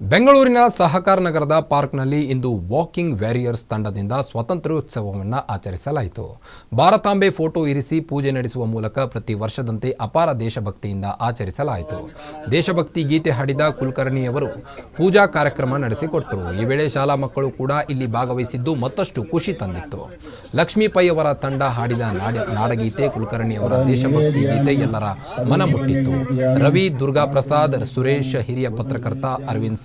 ಬೆಂಗಳೂರಿನ ಸಹಕಾರ ನಗರದ ಪಾರ್ಕ್ನಲ್ಲಿ ಇಂದು ವಾಕಿಂಗ್ ವ್ಯಾರಿಯರ್ಸ್ ತಂಡದಿಂದ ಸ್ವಾತಂತ್ರ್ಯೋತ್ಸವವನ್ನು ಆಚರಿಸಲಾಯಿತು. ಭಾರತಾಂಬೆ ಫೋಟೋ ಇರಿಸಿ ಪೂಜೆ ನಡೆಸುವ ಮೂಲಕ ಪ್ರತಿ ವರ್ಷದಂತೆ ಅಪಾರ ದೇಶಭಕ್ತಿಯಿಂದ ಆಚರಿಸಲಾಯಿತು. ದೇಶಭಕ್ತಿ ಗೀತೆ ಹಾಡಿದ ಕುಲಕರ್ಣಿಯವರು ಪೂಜಾ ಕಾರ್ಯಕ್ರಮ ನಡೆಸಿಕೊಟ್ಟರು ಈ ವೇಳೆ ಶಾಲಾ ಮಕ್ಕಳು ಕೂಡ ಇಲ್ಲಿ ಭಾಗವಹಿಸಿದ್ದು ಮತ್ತಷ್ಟು ಖುಷಿ ತಂದಿತ್ತು. ಲಕ್ಷ್ಮೀಪೈ ಅವರ ತಂಡ ಹಾಡಿದ ನಾಡ, ನಾಡಗೀತೆ ಕುಲಕರ್ಣಿಯವರ ದೇಶಭಕ್ತಿ ಗೀತೆ ಎಲ್ಲರ ಮನ ಮುಟ್ಟಿತ್ತು ರವಿ ದುರ್ಗಾ ಪ್ರಸಾದ್ ಸುರೇಶ್ ಹಿರಿಯ ಪತ್ರಕರ್ತ ಅರವಿಂದ್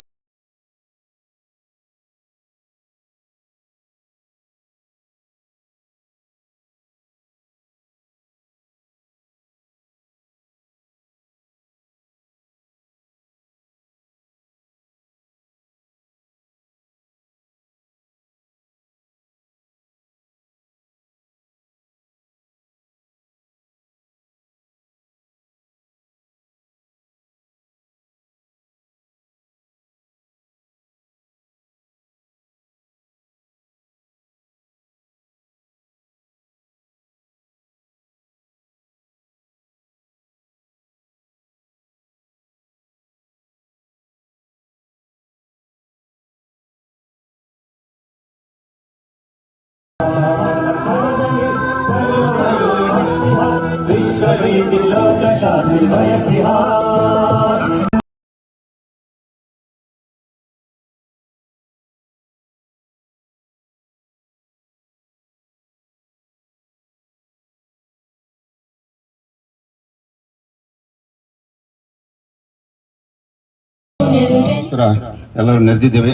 ಎಲ್ಲರೂ ನೆರೆದಿದ್ದೇವೆ.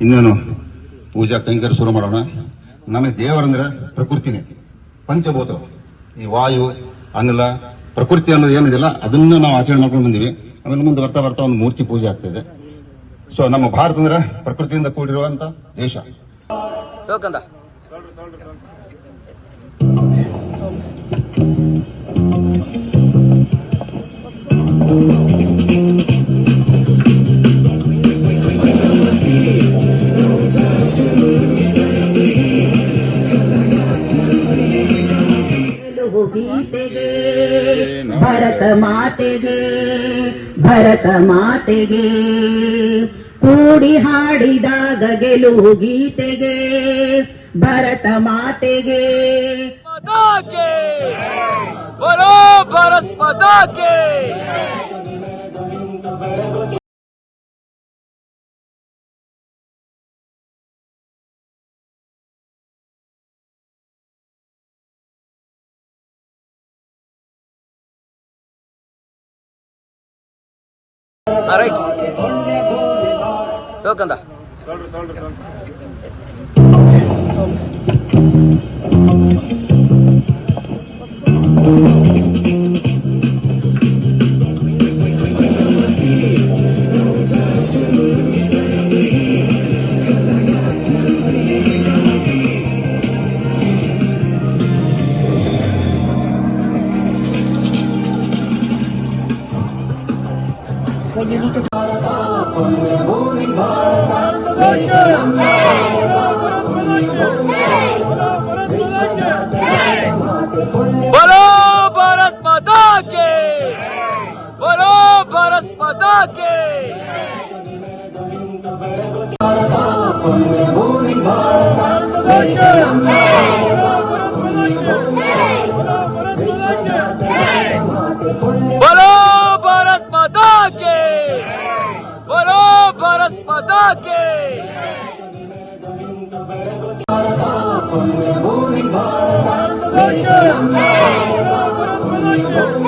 ಇನ್ನೇನು ಪೂಜಾ ಕೈಂಕರ್ಯ ಶುರು ಮಾಡೋಣ. ನಮಗೆ ದೇವರಂದ್ರೆ ಪ್ರಕೃತಿನೇ ಪಂಚಭೂತ ಈ ವಾಯು ಅನಿಲ ಪ್ರಕೃತಿ ಅನ್ನೋದು ಏನಿದೆಯಲ್ಲ, ಅದನ್ನ ನಾವು ಆಚರಣೆ ಮಾಡ್ಕೊಂಡು ಬಂದಿವಿ. ಆಮೇಲೆ ಮುಂದೆ ಬರ್ತಾ ಬರ್ತಾ ಒಂದು ಮೂರ್ತಿ ಪೂಜೆ ಆಗ್ತಿದೆ. ಸೊ ನಮ್ಮ ಭಾರತ ಅಂದ್ರೆ ಪ್ರಕೃತಿಯಿಂದ ಕೂಡಿರುವಂತ ದೇಶ. ಮಾತೆಗೆ ಭರತ ಮಾತೆಗೆ ಕೂಡಿ ಹಾಡಿದಾಗ ಗೆಲುವು ಗೀತೆಗೆ ಭರತ ಮಾತೆಗೆ. ಬರೋ ಭರತ್ ಪದಾಕೆ! ರೈಟ್ ಸೋಕಂದ बोलो माता के। बोलो भारत माता के। बोलो भारत माता के। भारत माता के।